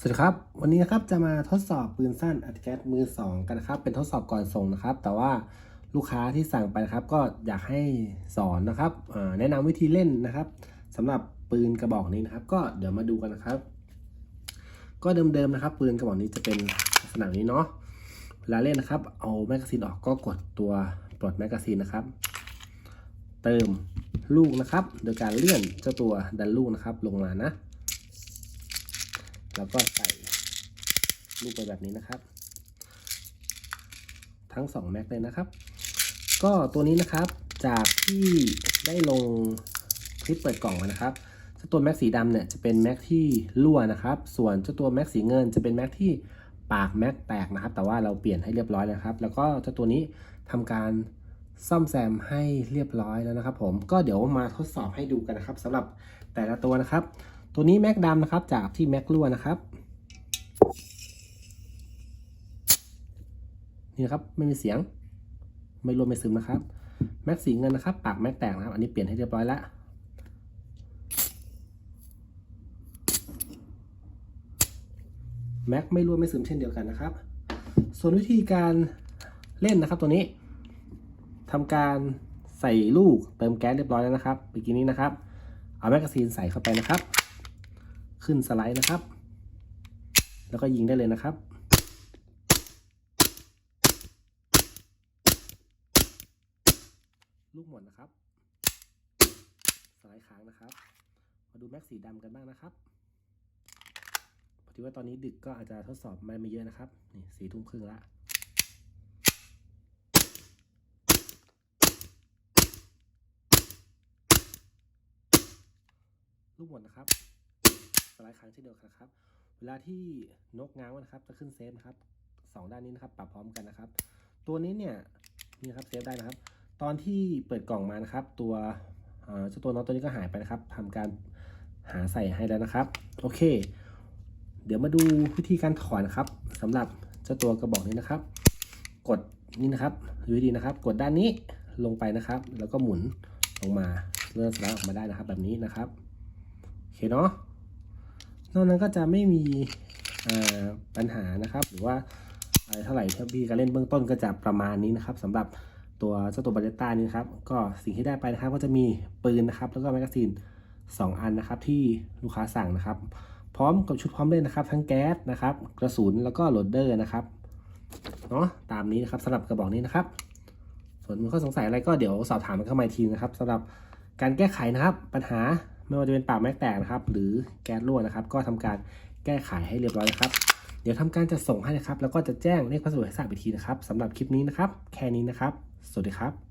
สวัสดีครับ วันนี้นะครับจะมาทดสอบปืนสั้นอัดแก๊สมือสองกันนะครับ เป็นทดสอบก่อนส่งนะครับ แต่ว่าลูกค้าที่สั่งไปนะครับ ก็อยากให้สอนนะครับแนะนำวิธีเล่นนะครับสำหรับปืนกระบอกนี้นะครับ ก็เดี๋ยวมาดูกันนะครับ ก็เดิมๆนะครับ ปืนกระบอกนี้จะเป็นลักษณะนี้เนาะเวลาเล่นนะครับ เอาแมกกาซีนออกก็กดตัวปลดแมกกาซีนนะครับ เติมลูกนะครับ โดยการเลื่อนเจ้าตัวดันลูกนะครับ ลงมานะ แล้วก็ใส่ลูกไปแบบนี้นะครับ ทั้ง 2 แม็กเลยนะครับ ก็ตัวนี้นะครับจากที่ได้ลงคลิปเปิดกล่องนะครับเจ้าตัวแม็กสีดำเนี่ยจะเป็นแม็กที่รั่วนะครับ ส่วนเจ้าตัวแม็กสีเงินจะเป็นแม็กที่ปากแม็กแตกนะครับ แต่ว่าเราเปลี่ยนให้เรียบร้อยนะครับ แล้วก็เจ้าตัวนี้ทำการซ่อมแซมให้เรียบร้อยแล้วนะครับ ผมก็เดี๋ยวมาทดสอบให้ดูกันนะครับสำหรับแต่ละตัวนะครับ ตัวนี้แม็กดำนะครับจากที่แม็กรั่วนะครับ นี่นะครับไม่มีเสียง ไม่รวมไม่ซึมนะครับแม็กสีเงินนะครับ ปากแม็กแตกนะครับ อันนี้เปลี่ยนให้เรียบร้อยแล้วแม็กไม่รวมไม่ซึมเช่นเดียวกันนะครับ ส่วนวิธีการเล่นนะครับตัวนี้ทำการใส่ลูกเติมแก๊สเรียบร้อยแล้วนะครับเมื่อกี้นี้นะครับ เอาแมกกาซีนใส่เข้าไปนะครับ ขึ้นสไลด์นะครับ แล้วก็ยิงได้เลยนะครับ ลูกหมดนะครับ สไลด์ค้างนะครับ มาดูแม็กสีดำกันบ้างนะครับพอดีว่าตอนนี้ดึกก็อาจจะทดสอบไม่ไม่เยอะนะครับ นี่สีทุ่มครึ่งละลูกหมดนะครับ สไลด์ค้างเช่นเดียวกันครับ เวลาที่นกง้างนะครับ จะขึ้นเซฟนะครับสองด้านนี้นะครับ ปรับพร้อมกันนะครับ ตัวนี้เนี่ยนี่ครับเซฟได้นะครับ ตอนที่เปิดกล่องมานะครับ ตัวเจ้าตัวน็อตตัวนี้ก็หายไปนะครับทำการหาใส่ให้แล้วนะครับ โอเค เดี๋ยวมาดูวิธีการถอดนะครับสำหรับเจ้าตัวกระบอกนี้นะครับ กดนี่นะครับดูดีนะครับ กดด้านนี้ลงไปนะครับ แล้วก็หมุนลงมาเลื่อนสไลด์ออกมาได้นะครับ แบบนี้นะครับ โอเคเนาะ นอกนั้นก็จะไม่มีปัญหานะครับ หรือว่าอะไรเท่าไหร่ที่พี่การเล่นเบื้องต้นก็จะประมาณนี้นะครับสำหรับตัวเจ้าตัวบาเลต้านี้ครับ ก็สิ่งที่ได้ไปนะครับก็จะมีปืนนะครับ แล้วก็แมกกาซีน2 อันนะครับที่ลูกค้าสั่งนะครับ พร้อมกับชุดพร้อมเล่นนะครับ ทั้งแก๊สนะครับ กระสุนแล้วก็โหลดเดอร์นะครับเนาะตามนี้นะครับสำหรับกระบอกนี้นะครับ ส่วนมีข้อสงสัยอะไรก็เดี๋ยวสอบถามกันเข้ามาทีนะครับสำหรับการแก้ไขนะครับ ปัญหา ไม่ว่าจะเป็นปากแม็กแตกนะครับ หรือแก๊สรั่วนะครับ ก็ทำการแก้ไขให้เรียบร้อยนะครับ เดี๋ยวทำการจะส่งให้นะครับ แล้วก็จะแจ้งเลขพัสดุให้ทราบอีกทีนะครับสำหรับคลิปนี้นะครับ แค่นี้นะครับ สวัสดีครับ